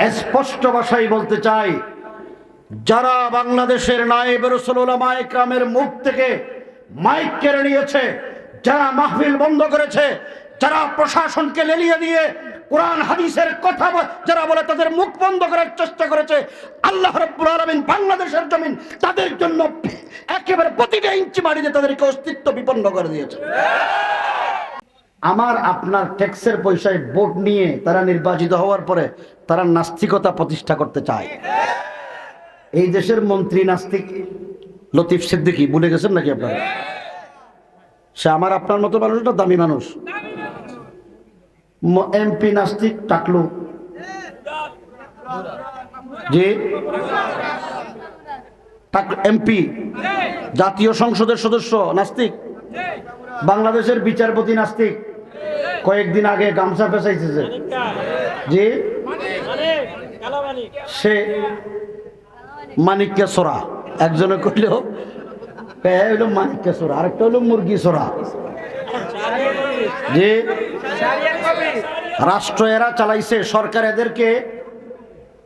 স্পষ্ট ভাষায় বলতে চাই, যারা বাংলাদেশের নায়েব রসুল্লাহ একরামের মুখ থেকে মাইক কেড়ে নিয়েছে, যারা মাহফিল বন্ধ করেছে, যারা প্রশাসনকে লেলিয়ে দিয়ে কোরআন, হাদিসের কথা যারা বলে তাদের মুখ বন্ধ করার চেষ্টা করেছে, আল্লাহ রব্বুল আলমিন বাংলাদেশের জমিন তাদের জন্য একেবারে প্রতিটা ইঞ্চি মাটিতে তাদেরকে অস্তিত্ব বিপন্ন করে দিয়েছে। আমার আপনার ট্যাক্সের পয়সায় ভোট নিয়ে তারা নির্বাচিত হওয়ার পরে তারা নাস্তিকতা প্রতিষ্ঠা করতে চায়। এই দেশের মন্ত্রী নাস্তিক লতিফ সিদ্দিকী, ভুলে গেছেন নাকি আপনারা? সে আমার আপনার মতো মানুষ না, দামি মানুষ? এমপি নাস্তিক টাকলু। জি? এমপি জাতীয় সংসদের সদস্য নাস্তিক? বাংলাদেশের বিচারপতি নাস্তিক? কয়েকদিন আগে গামছা পেঁচাইছে যে। জি? সে মানিককে সোরা। একজনে কইল হইল মানিককে সোরা, আরেকটা হইল মুরগি সোরা। যে রাষ্ট্র এরা চালাইছে, সরকার এদেরকে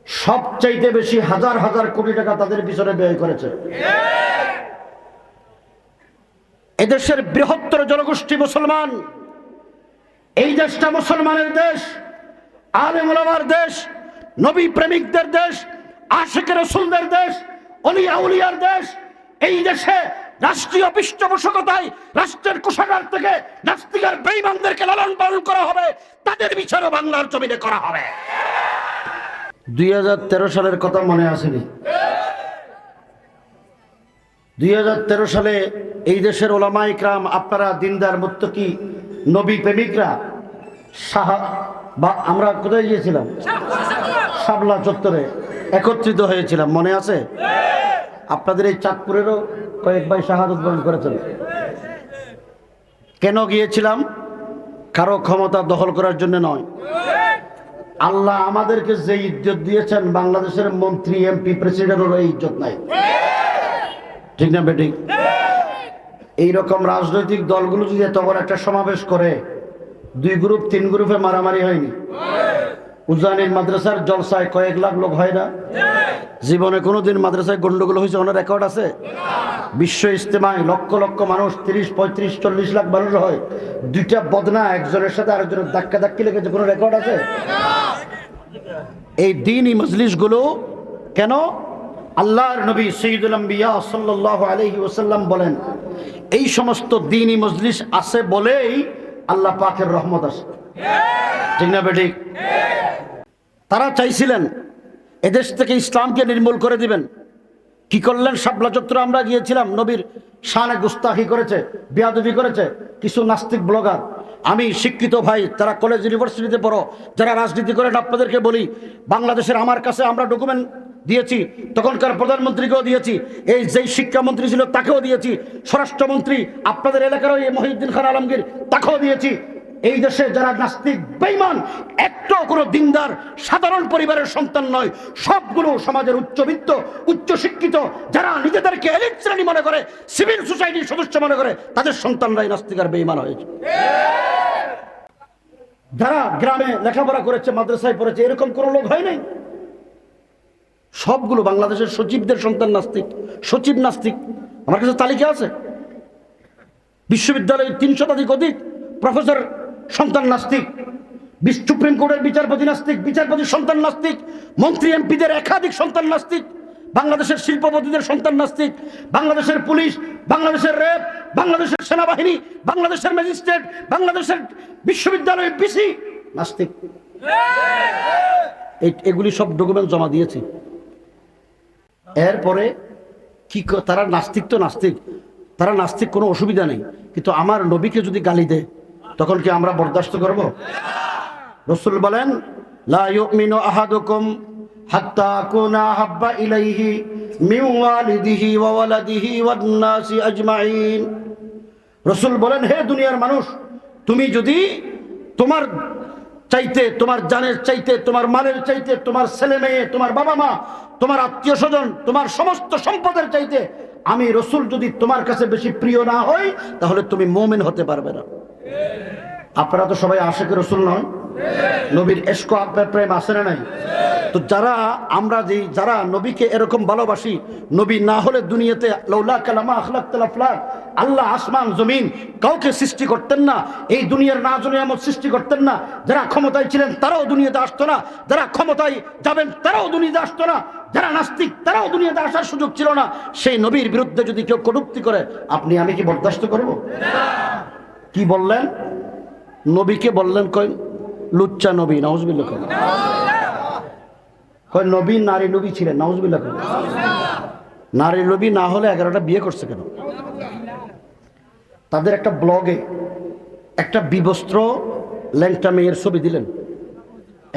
সবচাইতে বেশি হাজার হাজার কোটি টাকা তাদের পিছনে ব্যয় করেছে। এদেশের বৃহত্তর জনগোষ্ঠী মুসলমান। এই দেশটা মুসলমানের দেশ আলেমুলামার দেশ, নবী প্রেমিকদের দেশ আশেকের রসুলদের দেশ অলিয়া উলিয়ার দেশ। এই দেশে রাষ্ট্রীয় পৃষ্ঠপোষকতায় রাষ্ট্রের কোষাগার থেকে নাস্তিকার বেইমানদেরকে লালন পালন করা হবে, তাদের বিচারও বাংলার জমিনে করা হবে। দুই হাজার তেরো সালের কথা মনে আসেনি। দুই সালে এই দেশের ওলামা ইকরাম, আপনারা দিনদার মুত্তকি নবী প্রেমিকরা সাহা বা আমরা কোথায় গিয়েছিলাম? সাবলা চত্বরে একত্রিত হয়েছিলাম মনে আছে? আপনাদের এই চাঁদপুরেরও কয়েক ভাই শাহাদত বরণ করেছেন। কেন গিয়েছিলাম? কারও ক্ষমতা দখল করার জন্য নয়। আল্লাহ আমাদেরকে যে ইজ্জত দিয়েছেন বাংলাদেশের মন্ত্রী এমপি প্রেসিডেন্টের এই ইজ্জত নাই। ঠিক না বেঠিক এইরকম রাজনৈতিক দলগুলো যদি এত বড় একটা সমাবেশ করে দুই গ্রুপ, তিন গ্রুপে মারামারি হয়নি। উজানির মাদ্রাসার জলসায় কয়েক লাখ লোক হয় না। জীবনে কোনোদিন মাদ্রাসায় গন্ডগোল হয়েছে, ওনার রেকর্ড আছে? বিশ্ব ইস্তেমায় লক্ষ লক্ষ মানুষ, তিরিশ, পঁয়ত্রিশ, চল্লিশ লাখ মানুষ হয়। দুইটা বদনা একজনের সাথে আরেকজনের ধাক্কা ধাক্কি লেগেছে, কোনো রেকর্ড আছে? এই দিনই মজলিসগুলো কেন? আল্লাহর নবী সঈদুল আম্বিয়া সাল্লাল্লাহু আলাইহি ওসাল্লাম বলেন, এই সমস্ত দিনই মজলিস আছে বলেই আল্লাহ পাকের রহমত আছে। ঠিক না বেঠিক? তারা চাইছিলেন এদেশ থেকে ইসলামকে নির্মূল করে দিবেন। কি করলেন? শাপলা চত্বর আমরা গিয়েছিলাম, নবীর শানে গুস্তাখি করেছে, বিয়াদবি করেছে, কিছু নাস্তিক ব্লগার। আমি শিক্ষিত ভাই তারা কলেজ ইউনিভার্সিটিতে পড়ো, যারা রাজনীতি করেন, আপনাদেরকে বলি, বাংলাদেশের আমার কাছে আমরা ডকুমেন্ট দিয়েছি, তখনকার প্রধানমন্ত্রীকেও দিয়েছি, এই যেই শিক্ষামন্ত্রী ছিল তাকেও দিয়েছি, স্বরাষ্ট্রমন্ত্রী আপনাদের এলাকারও এই মহিউদ্দিন খান আলমগীর তাকেও দিয়েছি। এই দেশে যারা নাস্তিক বেইমান একটাও কোনো দিনদার, সাধারণ পরিবারের সন্তান নয়, সবগুলো সমাজের উচ্চবিত্ত উচ্চ শিক্ষিত যারা নিজেদেরকে এলিট শ্রেণি মনে করে, সিভিল সোসাইটির সদস্য মনে করে, তাদের সন্তানরাই নাস্তিক আর বেইমান হয়েছে। যারা গ্রামে লেখাপড়া করেছে, মাদ্রাসায় পড়েছে, এরকম কোনো লোক হয় নাই? সবগুলো বাংলাদেশের সচিবদের সন্তান নাস্তিক সচিব নাস্তিক। আমার কাছে তালিকা আছে। বিশ্ববিদ্যালয়ে তিন শতাধিক অধিক প্রফেসর সন্তান নাস্তিক সুপ্রিম কোর্টের বিচারপতি নাস্তিক বিচারপতির সন্তান নাস্তিক মন্ত্রী এমপিদের একাধিক সন্তান নাস্তিক বাংলাদেশের শিল্পপতিদের সন্তান নাস্তিক বাংলাদেশের পুলিশ বাংলাদেশের র্যাব বাংলাদেশের সেনাবাহিনী বাংলাদেশের ম্যাজিস্ট্রেট বাংলাদেশের বিশ্ববিদ্যালয়ের বিসি নাস্তিক। এগুলি সব ডকুমেন্ট জমা দিয়েছি। এরপরে কি তারা নাস্তিক তো নাস্তিক, তারা নাস্তিক কোনো অসুবিধা নেই, কিন্তু আমার নবীকে যদি গালি দেয়, তখন কি আমরা বরদাস্ত করব? রসুল বলেন, লা ইউমিনু আহাদুকুম হাত্তা আকুনা হাব্বা ইলাইহি মিন ওয়ালিদিহি ওয়া ওয়ালাদিহি ওয়ান নাসি রসুল বলেন, হে দুনিয়ার মানুষ, তুমি যদি তোমার চাইতে, তোমার জানের চাইতে, তোমার মালের চাইতে, তোমার ছেলে মেয়ে, তোমার বাবা মা তোমার আত্মীয় স্বজন, তোমার সমস্ত সম্পদের চাইতে আমি রসুল যদি তোমার কাছে বেশি প্রিয় না হই তাহলে তুমি মোমেন হতে পারবে না। আপনারা তো সবাই আশেখ রসুল নয় নবীর এসকো আপনার প্রেম আছে না নাই? তো যারা আমরা যে যারা নবীকে এরকম ভালোবাসি, নবী না হলে দুনিয়াতে লৌলা কালামা আখলাক তালাফলাক আল্লাহ আসমান, জমিন কাউকে সৃষ্টি করতেন না, এই দুনিয়ার না নিয়ামত সৃষ্টি করতেন না। যারা ক্ষমতায় ছিলেন, তারাও দুনিয়াতে আসতো না। যারা ক্ষমতায় যাবেন, তারাও দুনিয়াতে আসতো না। যারা নাস্তিক, তারাও দুনিয়াতে আসার সুযোগ ছিল না। সেই নবীর বিরুদ্ধে যদি কেউ কটুক্তি করে, আপনি আমি কি বরদাস্ত করব? কি বললেন? নবীকে বললেন কই? লুচ্চা নবী নওয়াজবিল্লা কই কই নবী, নারী নবী ছিলেন নওয়াজবিল্লা কই নারী নবী না হলে এগারোটা বিয়ে করছে কেন? তাদের একটা ব্লগে একটা বিবস্ত্র ল্যাংটা মেয়ের ছবি দিলেন।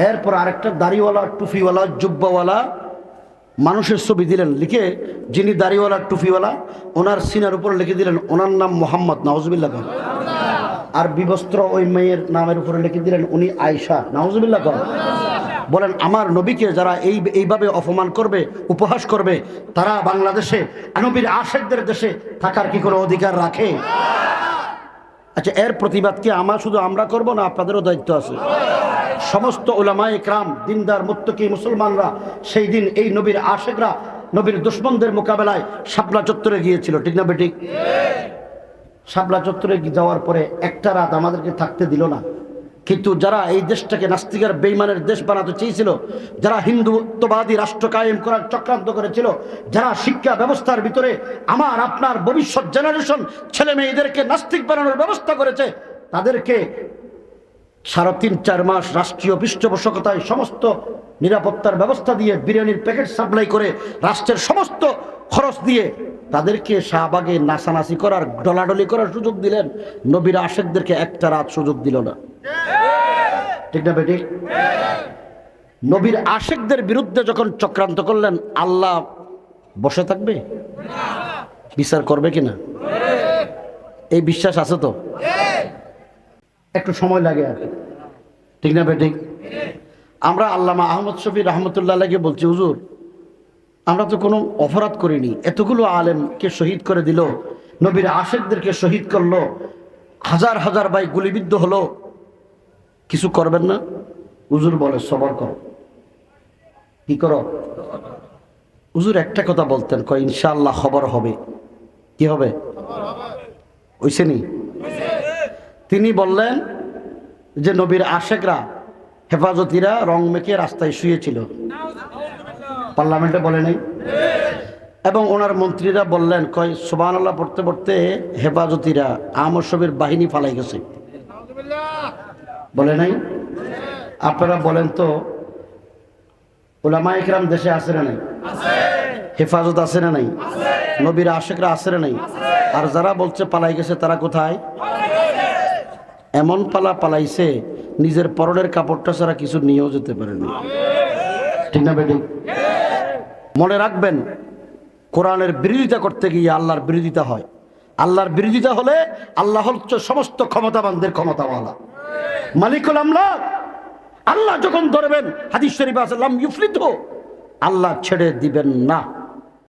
এরপর আরেকটা দাড়িওয়ালা, টুফিওয়ালা, জুব্বাওয়ালা মানুষের ছবি দিলেন। লিখে যিনি দাড়িওয়ালা, টুফিওয়ালা, ওনার সিনার উপর লিখে দিলেন, ওনার নাম মোহাম্মদ নওয়াজবিল্লা খান আর বিবস্ত্র ওই মেয়ের নামের উপরে লিখে দিলেন, উনি আয়সা নওয়াজবিল্লা খান বলেন, আমার নবীকে যারা এই, এইভাবে অপমান করবে, উপহাস করবে, তারা বাংলাদেশে নবীর আশেকদের দেশে থাকার কি কোনো অধিকার রাখে? আচ্ছা এর প্রতিবাদ কি আমার শুধু আমরা করব না আপনাদেরও দায়িত্ব আছে? সমস্ত ওলামায়ে ক্রাম দিনদার, মুত্তকি, মুসলমানরা সেই দিন এই নবীর আশেকরা, নবীর দুশ্মনদের মোকাবেলায় শাপলা চত্বরে গিয়েছিল। ঠিক না বেঠিক? শাপলা চত্বরে যাওয়ার পরে একটা রাত আমাদেরকে থাকতে দিল না। কিন্তু যারা এই দেশটাকে নাস্তিকের বেইমানের দেশ বানাতে চেয়েছিল, যারা হিন্দুত্ববাদী রাষ্ট্র কায়েম করার চক্রান্ত করেছিল, যারা শিক্ষা ব্যবস্থার ভিতরে আমার, আপনার ভবিষ্যৎ জেনারেশন ছেলে মেয়েদেরকে নাস্তিক বানানোর ব্যবস্থা করেছে, তাদেরকে সাড়ে তিন চার মাস রাষ্ট্রীয় পৃষ্ঠপোষকতায় সমস্ত নিরাপত্তার ব্যবস্থা দিয়ে বিরিয়ানির প্যাকেট সাপ্লাই করে রাষ্ট্রের সমস্ত খরচ দিয়ে তাদেরকে শাহবাগে নাসানাসি করার, ডলাডলি করার সুযোগ দিলেন। নবীর আশেকদেরকে একটা রাত সুযোগ দিল না। ঠিক না বেটি? নবীর আশেকদের বিরুদ্ধে যখন চক্রান্ত করলেন, আল্লাহ বসে থাকবে? বিচার করবে কিনা? এই বিশ্বাস আছে তো? একটু সময় লাগে আর। ঠিক না বেঠিক? আমরা আল্লামা আহমদ শফি রহমতুল্লাহকে বলছি, হুজুর, আমরা তো কোনো অপরাধ করিনি। এতগুলো আলেমকে শহীদ করে দিল, নবীর আশেকদেরকে শহীদ করল, হাজার হাজার বাই গুলিবিদ্ধ হলো। কিছু করবেন না? হুজুর বলে, সবর করো। কি করো? হুজুর, একটা কথা বলতেন, কয় ইনশাল্লাহ খবর হবে। কি হবে? ওইসে নি? তিনি বললেন যে নবীর আশেকরা, হেফাজতিরা রং মেখে রাস্তায় শুয়েছিল। পার্লামেন্টে বলে নাই। এবং ওনার মন্ত্রীরা বললেন, কয় সোবান আল্লাহ পড়তে পড়তে হেফাজতিরা আমর বাহিনী ফালাই গেছে। বলে নাই? আপনারা বলেন তো ওলামা ইকরাম দেশে আছে না নাই? হেফাজত আছে না নাই? নবীর আশেকরা আছে না নাই? আর যারা বলছে পালাই গেছে, তারা কোথায়? এমন পালা পালাইছে, নিজের পরনের কাপড়টা ছাড়া কিছু নিয়েও যেতে পারেনি ঠিক না বেটি? মনে রাখবেন, কোরআনের বিরোধিতা করতে গিয়ে আল্লাহর বিরোধিতা হয়। আল্লাহর বিরোধিতা হলে আল্লাহ হচ্ছে সমস্ত ক্ষমতাবানদের ক্ষমতাওয়ালা। মালিকুল আমলাক আল্লাহ যখন ধরবেন, হাদিস শরীফ আছে, লাম ইউফলিত আল্লাহ ছেড়ে দিবেন না।